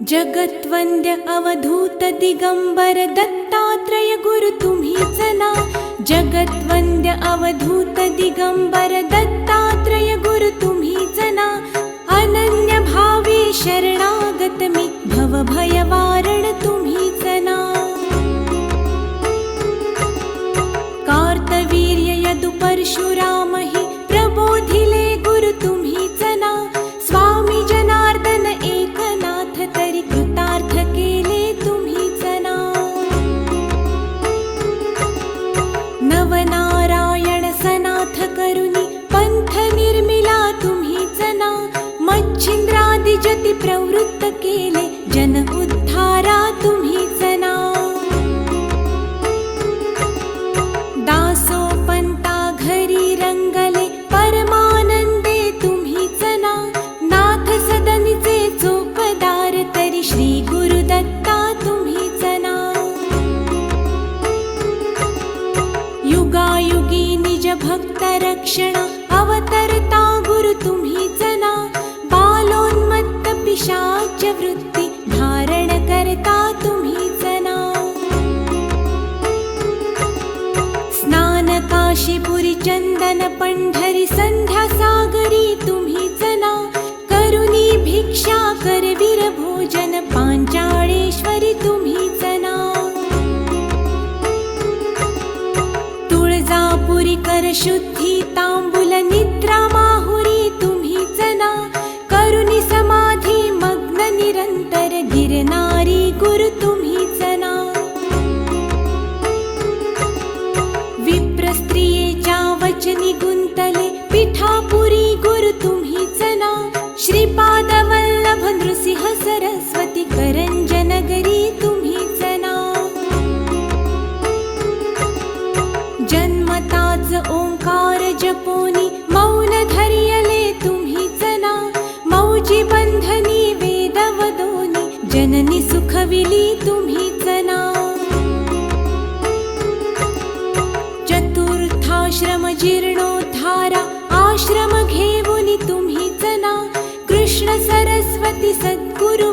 जगत्वन्द्य अवधूत दिगम्बर दत्तात्रय गुरु तुम्हीच ना जगत्वन्द्य अवधूत दिगम्बर दत्तात्रय गुरु तुम्हीच ना अनन्य भावे शरणागत मी भव भयवारण तुम्हीच ना कार्तवीर्य यदु परशुराम भक्त रक्षण अवतरता गुरु तुम्हीच ना बालोन्मत्त पिशाच वृत्ती धारण करता तुम्हीच ना स्नान काशीपुरी चंदन पंढरी संध्या सागरी तुम्हीच ना करुणी भिक्षा करवीर भोजन पांचाळेश्वरी तुळजापुरी कर शुद्धी तांबुल निद्रा माहुरी तुम्हीच ना करुणी समाधी गुंतले पिठापुरी गुरु तुम्हीच ना श्रीपाद वल्लभ नृसिंह सरस्वती करंजनगरी तुम्हीच ना ओंकार जपोनी मौन धरियले तुम्हीच ना मौजी बंधनी वेद वदोनी जननी सुखविली तुम्हीच ना चतुर्थाश्रम जीर्णोद्धारा आश्रम घेऊनी तुम्हीच ना कृष्ण सरस्वती सद्गुरु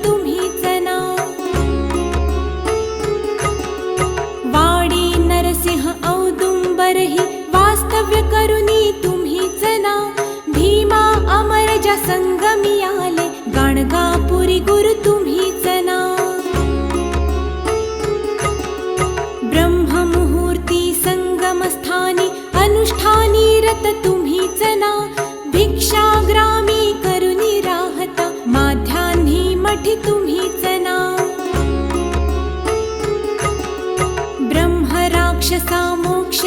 भिक्षाग्रामी करुणी राहता माध्यान्ही मठी ना ब्रह्म राक्षसा मोक्ष